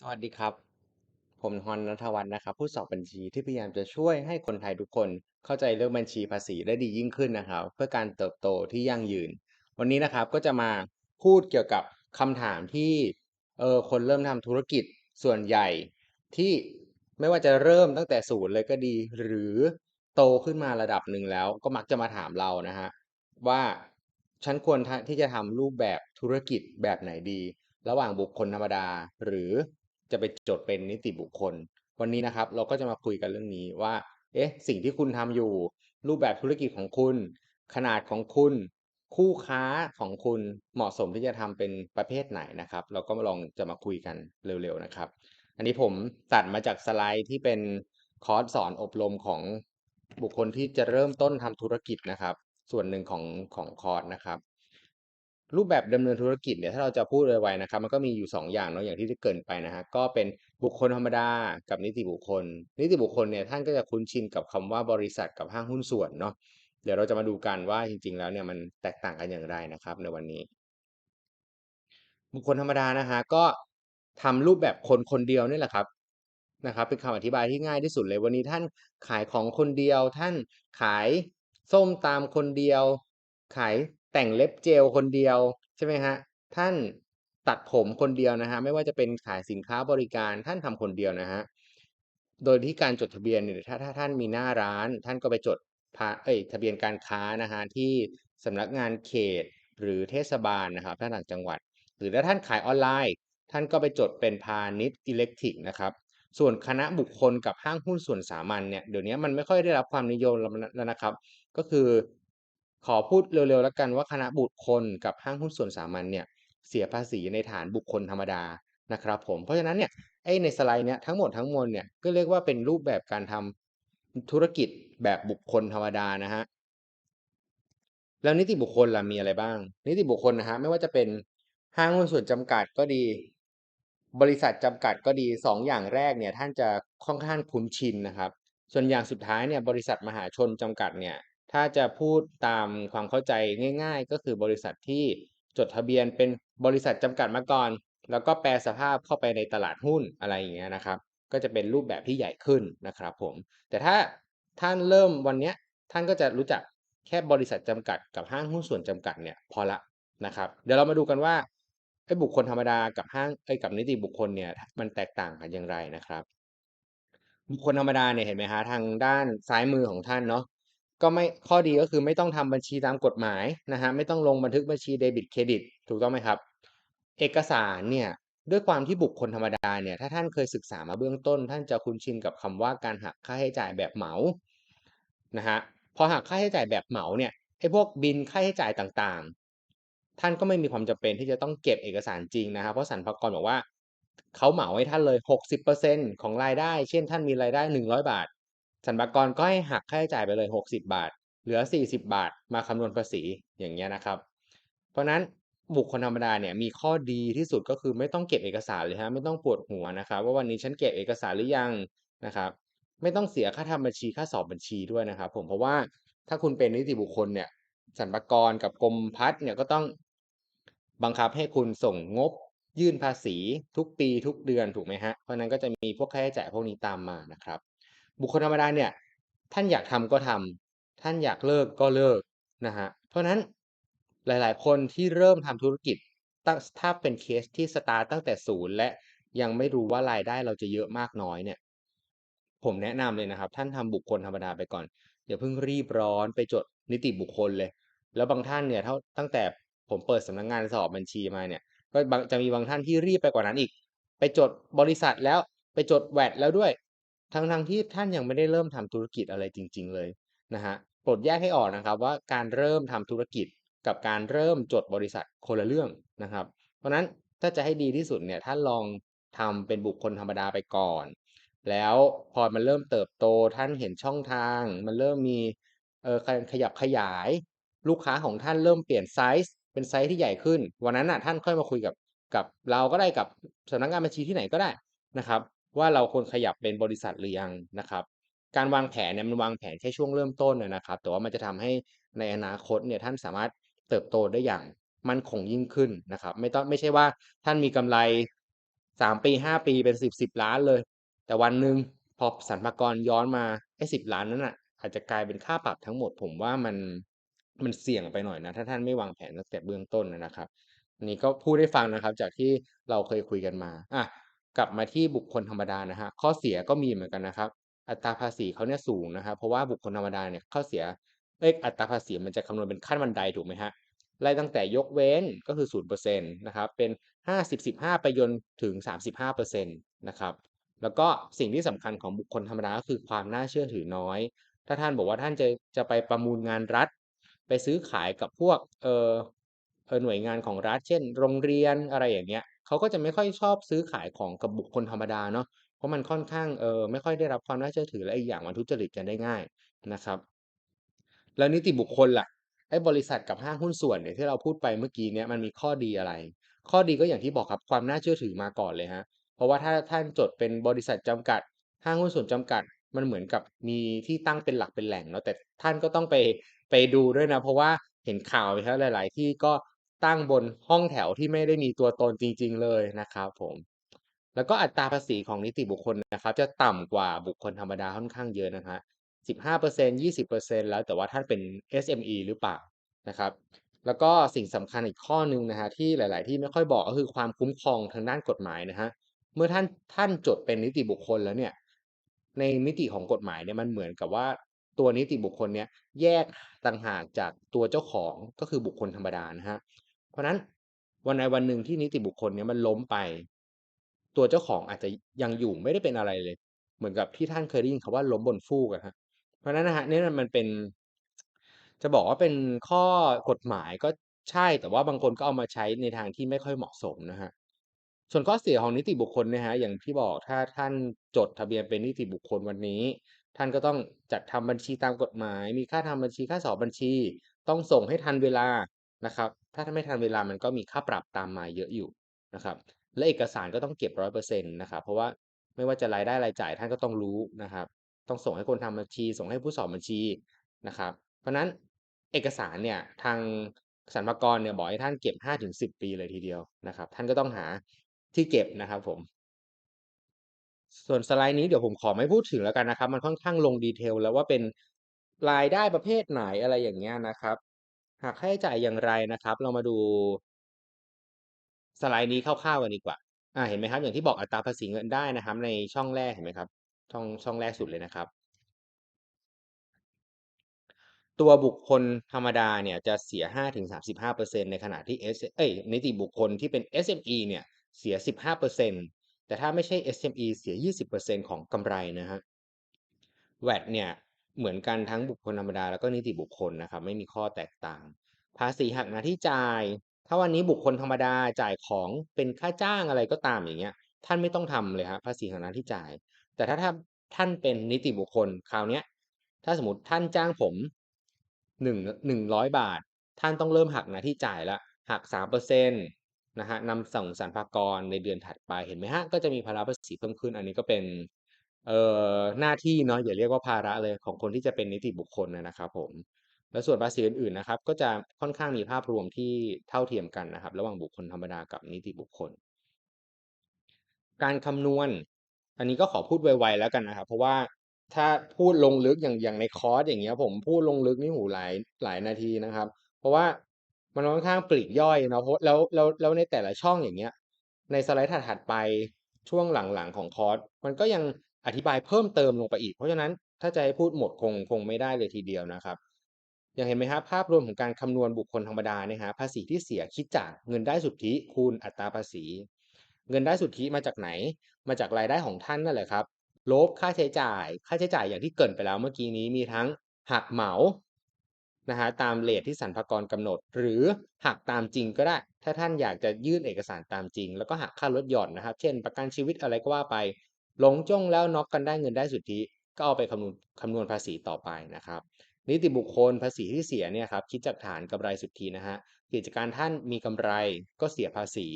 สวัสดีครับ ผมฮอนนัทวัฒน์นะครับ ผู้สอบบัญชีที่พยายามจะช่วยให้คนไทยทุกคนเข้าใจเรื่องบัญชีภาษีได้ดียิ่งขึ้นนะครับ เพื่อการเติบโตที่ยั่งยืน วันนี้นะครับก็จะมาพูดเกี่ยวกับคำถามที่เออคนเริ่มทำธุรกิจส่วนใหญ่ ที่ไม่ว่าจะเริ่มตั้งแต่ศูนย์เลยก็ดี หรือโตขึ้นมาระดับหนึ่งแล้ว ก็มักจะมาถามเรานะฮะว่าฉันควรที่จะทำรูปแบบธุรกิจแบบไหนดี ระหว่างบุคคลธรรมดา หรือ จะไปจดเป็นนิติบุคคล วันนี้นะครับ เราก็จะมาคุยกันเรื่องนี้ว่า เอ๊ะ สิ่งที่คุณทำอยู่ รูปแบบธุรกิจของคุณ ขนาดของคุณ คู่ค้าของคุณเหมาะสมที่จะทำเป็นประเภทไหนนะครับ เราก็มาลองจะมาคุยกันเร็วๆนะครับ อันนี้ผมตัดมาจากสไลด์ที่เป็นคอร์สสอนอบรมของบุคคลที่จะเริ่มต้นทำธุรกิจนะครับ ส่วนหนึ่งของของคอร์สนะครับ รูปแบบดำเนินธุรกิจเนี่ยถ้าเราจะพูดไวๆนะครับ มันก็มีอยู่ 2 อย่างเนาะอย่างที่ได้เกินไปนะฮะก็เป็นบุคคลธรรมดากับนิติบุคคล นิติบุคคลเนี่ยท่านก็จะคุ้นชินกับคำว่าบริษัทกับห้างหุ้นส่วนเนาะเดี๋ยวเราจะมาดูกันว่าจริง ๆ แล้วเนี่ยมันแตกต่างกันอย่างไรนะครับ ในวันนี้ บุคคลธรรมดานะฮะก็ทำรูปแบบคนคนเดียวนี่แหละครับนะครับเป็นคำอธิบายที่ง่ายที่สุดเลยวันนี้ท่านขายของคนเดียว ท่านขายส้มตามคนเดียว ขาย แต่งเล็บเจลคนเดียวใช่ไหมฮะท่านตัดผมคนเดียวนะฮะไม่ว่าจะเป็นขายสินค้าบริการท่านทำคนเดียวนะฮะโดยที่การจดทะเบียนเนี่ยถ้าถ้าท่านมีหน้าร้าน ท่านก็ไปจดพาเอ้ยทะเบียนการค้านะฮะที่สำนักงานเขตหรือเทศบาลนะครับท่านต่างจังหวัด หรือถ้าท่านขายออนไลน์ ท่านก็ไปจดเป็นพาณิชย์อิเล็กทริกนะครับส่วนคณะบุคคลกับห้างหุ้นส่วนสามัญเนี่ยเดี๋ยวนี้มันไม่ค่อยได้รับความนิยมแล้วนะครับ ก็คือ ขอพูดเร็วๆแล้วกันว่าคณะบุคคลกับห้างหุ้นส่วนสามัญเนี่ยเสียภาษีในฐานบุคคลธรรมดานะครับผมเพราะฉะนั้นเนี่ยไอในสไลด์เนี่ยทั้งหมดทั้งมวลเนี่ยก็เรียกว่าเป็นรูปแบบการทำธุรกิจแบบบุคคลธรรมดานะฮะแล้วนิติบุคคลล่ะมีอะไรบ้าง นิติบุคคลนะฮะไม่ว่าจะเป็นห้างหุ้นส่วนจำกัดก็ดี บริษัทจำกัดก็ดีสองอย่างแรกเนี่ยท่านจะค่อนข้างคุ้นชินนะครับ ส่วนอย่างสุดท้ายเนี่ยบริษัทมหาชนจำกัดเนี่ย ถ้าจะพูดตามความเข้าใจง่าย ๆ ก็คือบริษัทที่จดทะเบียนเป็นบริษัทจำกัดมาก่อน แล้วก็แปลสภาพเข้าไปในตลาดหุ้นอะไรอย่างเงี้ยนะครับ ก็จะเป็นรูปแบบที่ใหญ่ขึ้นนะครับผม แต่ถ้าท่านเริ่มวันนี้ท่านก็จะรู้จักแค่บริษัทจำกัดกับห้างหุ้นส่วนจำกัดเนี่ยพอละนะครับ เดี๋ยวเรามาดูกันว่าไอ้บุคคลธรรมดากับห้างไอ้กับนิติบุคคลเนี่ยมันแตกต่างกันอย่างไรนะครับ บุคคลธรรมดาเนี่ยเห็นไหมฮะทางด้านซ้ายมือของท่านเนาะ ก็ไม่ข้อดีก็คือไม่ต้องทำบัญชีตามกฎหมายนะฮะไม่ต้องลงบันทึกบัญชีเดบิตเครดิตถูกต้องไหมครับ เอกสารเนี่ยด้วยความที่บุคคลธรรมดาเนี่ยถ้าท่านเคยศึกษามาเบื้องต้น ท่านจะคุ้นชินกับคำว่าการหักค่าใช้จ่ายแบบเหมานะฮะพอหักค่าใช้จ่ายแบบเหมาเนี่ยไอ้พวกบินค่าใช้จ่ายต่างๆ ท่านก็ไม่มีความจำเป็นที่จะต้องเก็บเอกสารจริงนะครับเพราะสรรพากรบอกว่าเขาเหมาให้ท่านเลย 60%ของรายได้ เช่น ท่านมีรายได้ 100 บาท สรรพากรก็ให้หักค่าใช้จ่ายไปเลย 60 บาท เหลือ 40 บาท มาคำนวณภาษีอย่างเงี้ยนะครับ เพราะนั้นบุคคลธรรมดาเนี่ยมีข้อดีที่สุดก็คือไม่ต้องเก็บเอกสารเลยฮะไม่ต้องปวดหัวนะครับ ว่าวันนี้ฉันเก็บเอกสารหรือยังนะครับ ไม่ต้องเสียค่าทำบัญชีค่าสอบบัญชีด้วยนะครับ ผมเพราะว่าถ้าคุณเป็นนิติบุคคลเนี่ยสรรพากรกับกรมพัฒน์เนี่ยก็ต้องบังคับให้คุณส่งงบยื่นภาษีทุกปีทุกเดือนถูกไหมฮะเพราะนั้นก็จะมีพวกค่าใช้จ่ายพวกนี้ตามมานะครับ บุคคลธรรมดาเนี่ย ท่านอยากทำก็ทำท่านอยากเลิกก็เลิกนะฮะเพราะนั้นหลาย ๆ คนที่เริ่มทำธุรกิจถ้าเป็นเคสที่สตาร์ตั้งแต่ศูนย์และยังไม่รู้ว่ารายได้เราจะเยอะมากน้อยเนี่ย ผมแนะนำเลยนะครับ ท่านทำบุคคลธรรมดาไปก่อนอย่าเพิ่งรีบร้อนไปจดนิติบุคคลเลย แล้วบางท่านเนี่ยเท่าตั้งแต่ผมเปิดสำนักงงานสอบบัญชีมาเนี่ย ก็จะมีบางท่านที่รีบไปกว่านั้นอีก ไปจดบริษัทแล้วไปจดแวดแล้วด้วย ทั้งทงที่ท่านยังไม่ได้เริ่มทำธุรกิจอะไรจริง ๆ เลยนะฮะโปรดแยกให้ออกนะครับว่าการเริ่มทำธุรกิจกับการเริ่มจดบริษัทคนละเรื่องนะครับ เพราะนั้นถ้าจะให้ดีที่สุดเนี่ยท่านลองทำเป็นบุคคลธรรมดาไปก่อน แล้วพอมันเริ่มเติบโตท่านเห็นช่องทาง มันเริ่มมีเออขยับขยาย ลูกค้าของท่านเริ่มเปลี่ยนไซส์เป็นไซส์ที่ใหญ่ขึ้น วันนั้นน่ะท่านค่อยมาคุยกับกับเราก็ได้กับสำนักงานบัญชีที่ไหนก็ได้นะครับ ว่าเราควรขยับเป็นบริษัทหรือยังนะครับ การวางแผนเนี่ยมันวางแผนแค่ช่วงเริ่มต้นนะครับ แต่ว่ามันจะทำให้ในอนาคตเนี่ยท่านสามารถเติบโตได้อย่างมั่นคงยิ่งขึ้นนะครับ ไม่ต้องไม่ใช่ว่าท่านมีกำไร 3 ปี 5 ปีเป็น10 10ล้านเลย แต่วันหนึ่งพอสรรพากรย้อนมาไอ้10ล้านนั้นน่ะอาจจะกลายเป็นค่าปรับทั้งหมด ผมว่ามันมันเสี่ยงไปหน่อยนะ ถ้าท่านไม่วางแผนตั้งแต่เบื้องต้นนะครับนนี้ก็พูดให้ฟังนะครับ จากที่เราเคยคุยกันมาอะ กลับมาที่บุคคลธรรมดานะครับข้อเสียก็มีเหมือนกันนะครับ อัตราภาษีเขาเนี่ยสูงนะครับเพราะว่าบุคคลธรรมดาเนี่ยข้อเสียเอ๊ยอัตราภาษีมันจะคำนวณเป็นขั้นบันไดถูกไหมครับไล่ตั้งแต่ยกเว้นก็คือ0%นเปอร์เซ็นต์นะครับเป็น50 15ไปจนถึง35%นต์นะครับแล้วก็สิ่งที่สำคัญของบุคคลธรรมดาก็คือความน่าเชื่อถือน้อย ถ้าท่านบอกว่าท่านจะจะไปประมูลงานรัฐ ไปซื้อขายกับพวกเอ่อเออหน่วยงานของรัฐ เช่น โรงเรียนอะไรอย่างเงี้ย เขาก็จะไม่ค่อยชอบซื้อขายของกับบุคคลธรรมดาเนาะเพราะมันค่อนข้างเออไม่ค่อยได้รับความน่าเชื่อถือและอีกอย่างมันทุจริตกันได้ง่ายนะครับ แล้วนิติบุคคลล่ะไอ้บริษัทกับห้างหุ้นส่วนเนี่ยที่เราพูดไปเมื่อกี้เนี้ยมันมีข้อดีอะไร ข้อดีก็อย่างที่บอกครับความน่าเชื่อถือมาก่อนเลยครับเพราะว่าถ้าท่านจดเป็นบริษัทจำกัด ห้างหุ้นส่วนจำกัด มันเหมือนกับมีที่ตั้งเป็นหลักเป็นแหล่งเนาะแต่ท่านก็ต้องไปไปดูด้วยนะ เพราะว่าเห็นข่าวไหมครับหลาย ๆ ที่ก็ ตั้งบนห้องแถวที่ไม่ได้มีตัวตนจริง ๆ เลยนะครับผมแล้วก็อัตราภาษีของนิติบุคคลนะครับ จะต่ำกว่าบุคคลธรรมดาค่อนข้างเยอะนะครับ15% 20%แล้วแต่ว่าท่านเป็น SME หรือเปล่านะครับ แล้วก็สิ่งสำคัญอีกข้อหนึ่งนะครับที่หลาย ๆ ที่ไม่ค่อยบอกก็คือความคุ้มครองทางด้านกฎหมายนะครับเมื่อท่านท่านจดเป็นนิติบุคคลแล้วเนี่ย ในมิติของกฎหมายเนี่ยมันเหมือนกับว่าตัวนิติบุคคลเนี้ยแยกต่างหากจากตัวเจ้าของก็คือบุคคลธรรมดานะครับ เพราะนั้นวันใดวันหนึ่งที่นิติบุคคลเนี้ยมันล้มไป ตัวเจ้าของอาจจะยังอยู่ไม่ได้เป็นอะไรเลย เหมือนกับที่ท่านเคยได้ยินคำว่าล้มบนฟูกอะครับเพราะนั้นนะครับเนี่มันเป็น จะบอกว่าเป็นข้อกฎหมายก็ใช่ แต่ว่าบางคนก็เอามาใช้ในทางที่ไม่ค่อยเหมาะสมนะครับส่วนข้อเสียของนิติบุคคลนะครับอย่างที่บอกถ้าท่านจดทะเบียนเป็นนิติบุคคลวันนี้ ท่านก็ต้องจัดทำบัญชีตามกฎหมาย มีค่าทำบัญชีค่าสอบบัญชี ต้องส่งให้ทันเวลานะครับ ถ้าท่านไม่ทันเวลามันก็มีค่าปรับตามมาเยอะอยู่นะครับและเอกสารก็ต้องเก็บ100%นต์นะครับเพราะว่าไม่ว่าจะรายได้รายจ่ายท่านก็ต้องรู้นะครับ ต้องส่งให้คนทำบัญชี ส่งให้ผู้สอบบัญชีนะครับ เพราะฉะนั้นเอกสารเนี่ยทางสรรพากรเนี่ยบอกให้ท่านเก็บ5-10ปีเลยทีเดียวนะครับ ท่านก็ต้องหาที่เก็บนะครับผม ส่วนสไลด์นี้เดี๋ยวผมขอไม่พูดถึงแล้วกันนะครับ มันค่อนข้างลง detail แล้วว่าเป็นรายได้ประเภทไหนอะไรอย่างเงี้ยนะครับ หักค่าใช้จ่ายอย่างไรนะครับ เรามาดู สไลด์นี้คร่าวๆกันดีกว่าอาเห็นไหมครับ อย่างที่บอกอัตราภาษีเงินได้นะครับ ในช่องแรกเห็นไหมครับ ช่องช่องแรกสุดเลยนะครับ ตัวบุคคลธรรมดาเนี่ยจะเสีย 5-35%ในขณะที่ S เอ๊ยนิติบุคคลที่เป็น SME เนี่ยเสีย 15%แต่ถ้าไม่ใช่ SME เสีย 20%ของกำไรนะครับ VAT เนี่ย เหมือนกันทั้งบุคคลธรรมดาแล้วก็นิติบุคคลนะครับ ไม่มีข้อแตกต่าง ภาษีหักหน้าที่จ่าย ถ้าวันนี้บุคคลธรรมดาจ่ายของเป็นค่าจ้างอะไรก็ตามอย่างเงี้ย ท่านไม่ต้องทำเลยครับภาษีหักหน้าที่จ่าย แต่ถ้าถ้าท่านเป็นนิติบุคคลคราวเนี้ย ถ้าสมมติท่านจ้างผมหนึ่ง100บาท ท่านต้องเริ่มหักหน้าที่จ่ายล้วหัก3%นะครับนตนะฮะนำส่งสรรพากรในเดือนถัดไปเห็นไหมครับก็จะมีภาระภาษีเพิ่มขึ้น อันนี้ก็เป็น เอ่อหน้าที่เนาะอย่าเรียกว่าภาระเลยของคนที่จะเป็นนิติบุคคลนะครับผมแล้วส่วนภาษีอื่นๆนะครับ ก็จะค่อนข้างมีภาพรวมที่เท่าเทียมกันนะครับ ระหว่างบุคคลธรรมดากับนิติบุคคล การคำนวณ อันนี้ก็ขอพูดไวๆแล้วกันนะครับ เพราะว่าถ้าพูดลงลึกอย่างอย่างในคอร์สอย่างเงี้ย ผมพูดลงลึกนี่โอ้โฮหลายหลายนาทีนะครับ เพราะว่ามันค่อนข้างปลีกย่อยเนาะเพราะแล้วแล้วแล้วในแต่ละช่องอย่างเงี้ย ในสไลด์ถัดๆไปช่วงหลังๆของคอร์สมันก็ยัง อธิบายเพิ่มเติมลงไปอีก เพราะฉะนั้นถ้าจะให้พูดหมดคงคงไม่ได้เลยทีเดียวนะครับอย่างเห็นไหมครับภาพรวมของการคำนวณบุคคลธรรมดาเนี่ยครับภาษีที่เสียคิดจากเงินได้สุทธิคูณอัตราภาษี เงินได้สุทธิมาจากไหน มาจากรายได้ของท่านนั่นแหละครับลบค่าใช้จ่าย ค่าใช้จ่ายอย่างที่เกินไปแล้วเมื่อกี้นี้มีทั้งหักเหมานะครับตามเรตที่สรรพากรกำหนด หรือหักตามจริงก็ได้ ถ้าท่านอยากจะยื่นเอกสารตามจริง แล้วก็หักค่าลดหย่อนนะครับ เช่น ประกันชีวิตอะไรก็ว่าไป หลงจ้งแล้วน็อกกันได้เงินได้สุทธิก็เอาไปคำนวณคำนวณภาษีต่อไปนะครับ นิติบุคคลภาษีที่เสียเนี่ยครับคิดจากฐานกำไรสุทธินะครับกิจการท่านมีกำไรก็เสียภาษี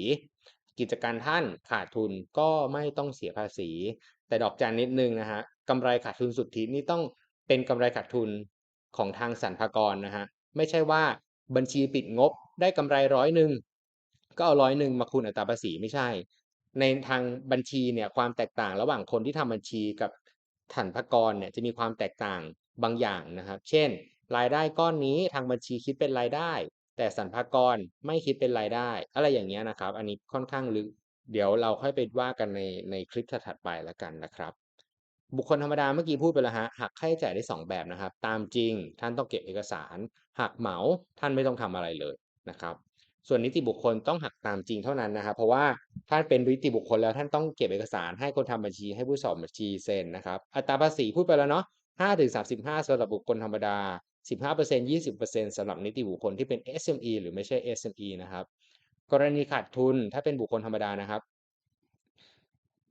กิจการท่านขาดทุนก็ไม่ต้องเสียภาษี แต่ดอกจันนิดนึงนะครับกำไรขาดทุนสุทธินี่ต้องเป็นกำไรขาดทุนของทางสรรพากรนะครับไม่ใช่ว่าบัญชีปิดงบได้กำไร100ก็เอา100มาคูณอัตราภาษีไม่ใช่ ในทางบัญชีเนี่ยความแตกต่างระหว่างคนที่ทำบัญชีกับสรรพกรเนี่ยจะมีความแตกต่างบางอย่างนะครับ เช่น รายได้ก้อนนี้ทางบัญชีคิดเป็นรายได้ แต่สรรพากรไม่คิดเป็นรายได้ อะไรอย่างเงี้ยนะครับ อันนี้ค่อนข้างลึก เดี๋ยวเราค่อยไปว่ากันในในคลิปถัดไปแล้วกันนะครับ บุคคลธรรมดาเมื่อกี้พูดไปแล้วฮะหักค่าใช้จ่ายได้ 2 แบบนะครับ ตามจริงท่านต้องเก็บเอกสารหักเหมาท่านไม่ต้องทำอะไรเลยนะครับ ส่วนนิติบุคคลต้องหักตามจริงเท่านั้นนะครับ เพราะว่าถ้านเป็นนิติบุคคลแล้วท่านต้องเก็บเอกสารให้คนทำบัญชีให้ผู้สอบบัญชีเซ็นนะครับ อัตราภาษีพูดไปแล้วเนาะ5ถึง35สำหรับบุคคลธรรมดา 15% 20%สำหรับนิติบุคคลที่เป็น SME หรือไม่ใช่ SME นะครับ กรณีขาดทุนถ้าเป็นบุคคลธรรมดานะครับ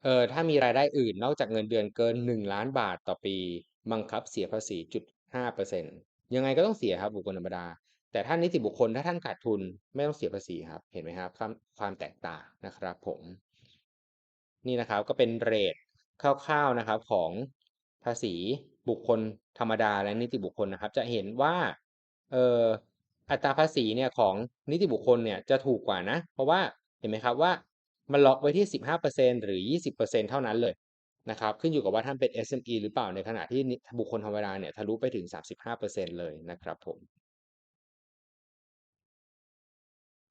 เอ่อถ้ามีรายได้อื่นนอกจากเงินเดือนเกิน 1 ล้านบาทต่อปีบังคับเสียภาษีจุด5%ยังไงก็ต้องเสียครับบุคคลธรรมดา แต่ถ้านิติบุคคลถ้าท่านขาดทุนไม่ต้องเสียภาษีครับ เห็นไหมครับความความแตกต่างนะครับ ผม นี่นะครับก็เป็นเรทคร่าวๆนะครับของภาษีบุคคลธรรมดาและนิติบุคคลนะครับ จะเห็นว่าเอ่ออัตราภาษีเนี่ยของนิติบุคคลเนี่ยจะถูกกว่านะ เพราะว่าเห็นไหมครับว่ามันล็อกไว้ที่ 15%หรือ 20%เท่านั้นเลยนะครับ ขึ้นอยู่กับว่าท่านเป็น SME หรือเปล่าในขณะที่บุคคลธรรมดาเนี่ยทะลุไปถึง 35%เลยนะครับผม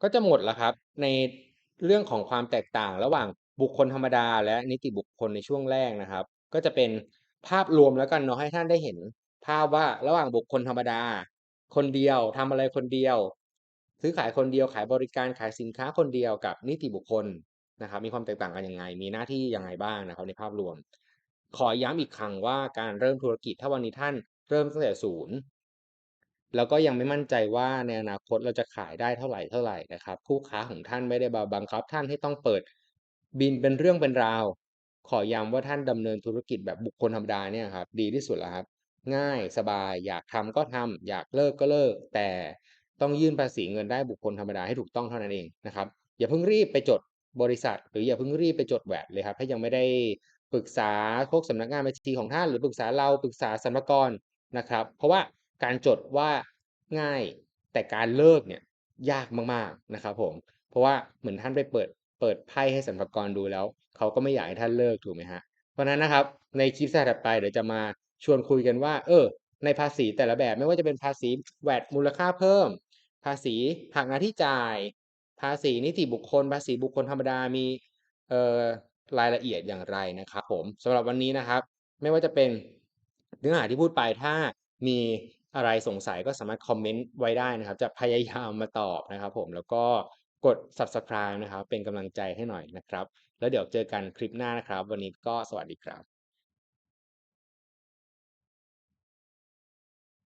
ก็จะหมดแล้วครับ ในเรื่องของความแตกต่างระหว่างบุคคลธรรมดา และนิติบุคคลในช่วงแรกนะครับ ก็จะเป็นภาพรวมแล้วกันเนาะให้ท่านได้เห็น ภาพว่าระหว่างบุคคลธรรมดา คนเดียวทำอะไรคนเดียว ซื้อขายคนเดียวขายบริการขายสินค้าคนเดียวกับนิติบุคคลนะครับ มีความแตกต่างกันยังไง มีหน้าที่ยังไงบ้างนะครับ ในภาพรวม ขอย้ำอีกครั้งว่าการเริ่มธุรกิจถ้าวันนี้ท่านเริ่มตั้งแต่ศูนย์ แล้วก็ยังไม่มั่นใจว่าในอนาคตเราจะขายได้เท่าไหร่เท่าไหร่นะครับ คู่ค้าของท่านไม่ได้บังคับท่านให้ต้องเปิดบิลเป็นเรื่องเป็นราว ขอย้ำว่าท่านดำเนินธุรกิจแบบบุคคลธรรมดาเนี่ยครับดีที่สุดแล้วครับ ง่ายสบายอยากทำก็ทำอยากเลิกก็เลิก แต่ต้องยื่นภาษีเงินได้บุคคลธรรมดาให้ถูกต้องเท่านั้นเองนะครับอย่าเพิ่งรีบไปจดบริษัท หรืออย่าเพิ่งรีบไปจด VAT เลยครับถ้ายังไม่ได้ปรึกษาพวกสำนักงานบัญชีของท่านหรือปรึกษาเราปรึกษาสรรพากรนะครับ เพราะว่า การจดว่าง่ายแต่การเลิกเนี่ยยากมากๆนะครับผม เพราะว่าเหมือนท่านไปเปิดเปิดไพ่ให้สรรพากรดูแล้วเขาก็ไม่อยากให้ท่านเลิกถูกไหมฮะเพราะนั้นนะครับในคลิปถัดไปเดี๋ยวจะมาชวนคุยกันว่า เออ ในภาษีแต่ละแบบไม่ว่าจะเป็นภาษี VAT มูลค่าเพิ่ม ภาษีหักหน้าที่จ่าย ภาษีนิติบุคคล ภาษีบุคคลธรรมดามีเอ่อรายละเอียดอย่างไรนะครับผมสำหรับวันนี้นะครับ ไม่ว่าจะเป็นเนื้อหาที่พูดไปถ้ามี อะไรสงสัยก็สามารถคอมเมนต์ไว้ได้นะครับ จะพยายามมาตอบนะครับผมแล้วก็กด Subscribe นะครับ เป็นกำลังใจให้หน่อยนะครับ แล้วเดี๋ยวเจอกันคลิปหน้านะครับ วันนี้ก็สวัสดีครับ